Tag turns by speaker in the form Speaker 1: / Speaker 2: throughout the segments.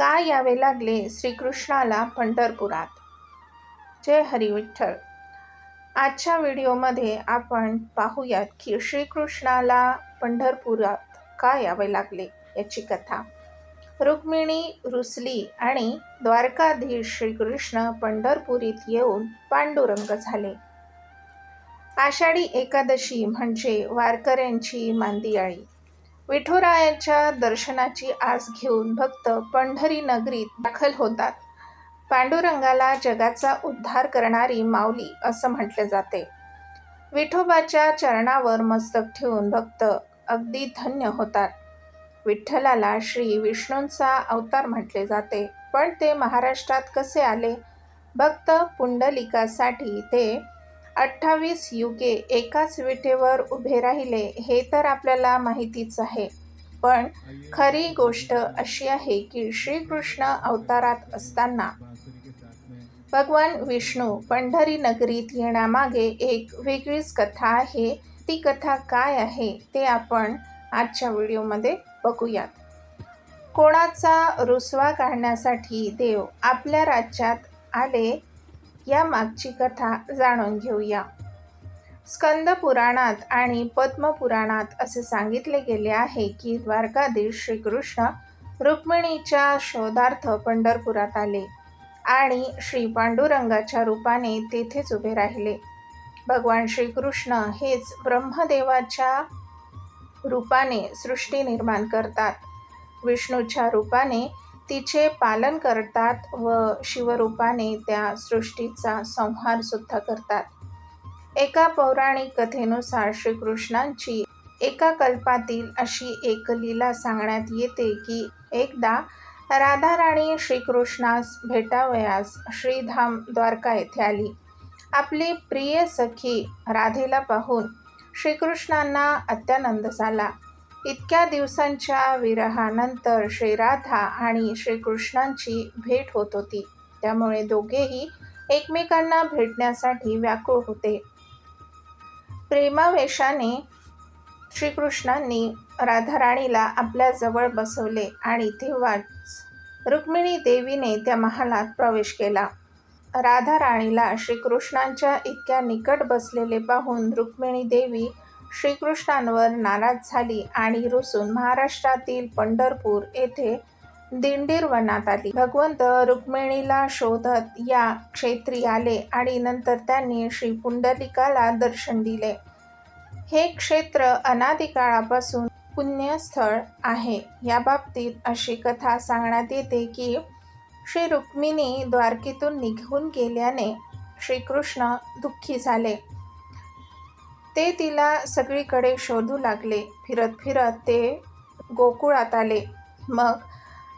Speaker 1: का यावे लागले श्रीकृष्णाला पंढरपुरात? जय हरी विठ्ठल. आजच्या व्हिडिओमध्ये आपण पाहूयात की श्रीकृष्णाला पंढरपुरात का यावे लागले याची कथा. रुक्मिणी रुसली आणि द्वारकाधीश श्रीकृष्ण पंढरपुरीत येऊन पांडुरंग झाले. आषाढी एकादशी म्हणजे वारकऱ्यांची मांदियाळी. विठुरायाच्या दर्शनाची आस घेऊन भक्त पंढरी नगरीत दाखल होतात. पांडुरंगाला जगाचा उद्धार करणारी माऊली असं म्हटले जाते. विठोबाच्या चरणावर मस्तक ठेवून भक्त अगदी धन्य होतात. विठ्ठलाला श्री विष्णूंचा अवतार म्हटले जाते. पण ते महाराष्ट्रात कसे आले? भक्त पुंडलिकासाठी ते अठ्ठावीस युगे एकाच विटेवर उभे राहिले हे तर आपल्याला माहितीच आहे. पण खरी गोष्ट अशी आहे की श्रीकृष्ण अवतारात असताना भगवान विष्णू पंढरी नगरीत येण्यामागे एक वेगळीच कथा आहे. ती कथा काय आहे ते आपण आजच्या व्हिडिओमध्ये बघूयात. कोणाचा रुसवा काढण्यासाठी देव आपल्या राज्यात आले या मागची कथा जाणून घेऊया. स्कंद पुराणात आणि पद्मपुराणात असे सांगितले गेले आहे की द्वारकाधीश श्रीकृष्ण रुक्मिणीच्या शोधार्थ पंढरपुरात आले आणि श्री पांडुरंगाच्या रूपाने तेथेच उभे राहिले. भगवान श्रीकृष्ण हेच ब्रह्मदेवाच्या रूपाने सृष्टी निर्माण करतात. विष्णूच्या रूपाने तिचे पालन करतात व शिवरूपाने त्या सृष्टीचा संहारसुद्धा करतात. एका पौराणिक कथेनुसार श्रीकृष्णांची एका कल्पातील अशी एक लीला सांगण्यात येते की एकदा राधा राणी श्रीकृष्णास भेटावयास श्रीधाम द्वारका येथे आली. आपली प्रिय सखी राधेला पाहून श्रीकृष्णांना अत्यानंद झाला. इतक्या दिवसांच्या विरहानंतर श्रीराधा आणि श्रीकृष्णांची भेट होत होती. त्यामुळे दोघेही एकमेकांना भेटण्यासाठी व्याकुळ होते. प्रेमावेशाने श्रीकृष्णांनी राधाराणीला आपल्या जवळ बसवले आणि तेव्हाच रुक्मिणी देवीने त्या महालात प्रवेश केला. राधाराणीला श्रीकृष्णांच्या इतक्या निकट बसलेले पाहून रुक्मिणी देवी श्रीकृष्णांवर नाराज झाली आणि रुसून महाराष्ट्रातील पंढरपूर येथे दिंडीर वनात आली. भगवंत रुक्मिणीला शोधत या क्षेत्री आले आणि नंतर त्यांनी श्री पुंडलिकाला दर्शन दिले. हे क्षेत्र अनादिकाळापासून पुण्यस्थळ आहे. या बाबतीत अशी कथा सांगण्यात येते की श्री रुक्मिणी द्वारकेतून निघून गेल्याने श्रीकृष्ण दुःखी झाले. ते तिला सगळीकडे शोधू लागले. फिरत फिरत ते गोकुळात आले. मग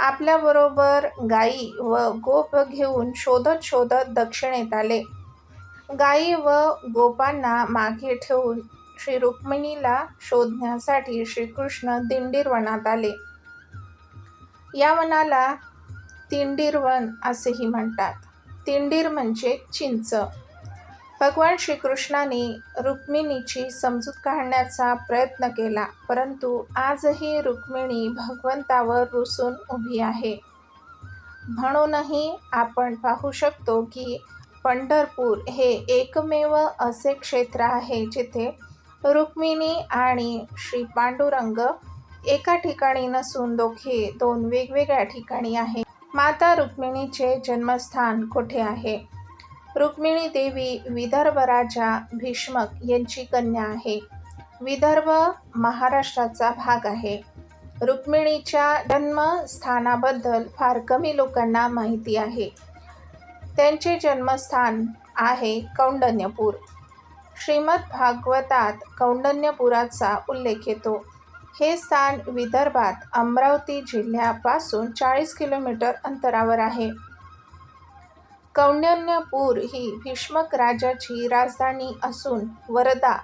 Speaker 1: आपल्याबरोबर गाई व गोप घेऊन शोधत शोधत दक्षिणेत आले. गाई व गोपांना मागे ठेवून श्री रुक्मिणीला शोधण्यासाठी श्रीकृष्ण दिंडीर वनात आले. या वनाला तिंडीरवन असेही म्हणतात. तिंडीर म्हणजे चिंच. भगवान श्रीकृष्णाने रुक्मिणीची समजूत काढण्याचा प्रयत्न केला परंतु आजही रुक्मिणी भगवंतावर रुसून उभी आहे. म्हणूनही आपण पाहू शकतो की पंढरपूर हे एकमेव असे क्षेत्र आहे जिथे रुक्मिणी आणि श्री पांडुरंग एका ठिकाणी नसून दोघे दोन वेगवेगळ्या ठिकाणी आहे माता रुक्मिणीचे जन्मस्थान कुठे आहे? रुक्मिणी देवी विदर्भ राजा भीष्मक यांची कन्या आहे. विदर्भ महाराष्ट्राचा भाग आहे. रुक्मिणीच्या जन्मस्थानाबद्दल फार कमी लोकांना माहिती आहे. त्यांचे जन्मस्थान आहे कौंडन्यपूर श्रीमद भागवतात कौंडन्यपुराचा उल्लेख येतो. हे स्थान विदर्भात अमरावती जिल्ह्यापासून चाळीस किलोमीटर अंतरावर आहे. कौंडण्यपूर ही भीष्मक राजाची राजधानी असून वरदा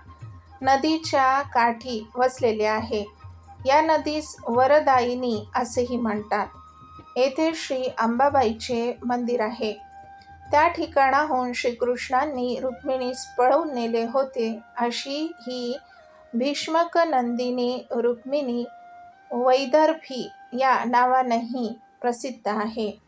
Speaker 1: नदीच्या काठी वसलेले आहे. या नदीस वरदायिनी असेही म्हणतात. येथे श्री अंबाबाईचे मंदिर आहे. त्या ठिकाणाहून श्रीकृष्णांनी रुक्मिणीस पळवून नेले होते अशी ही भीष्मक नंदिनी रुक्मिणी वैदर्भी या नावानेही प्रसिद्ध आहे.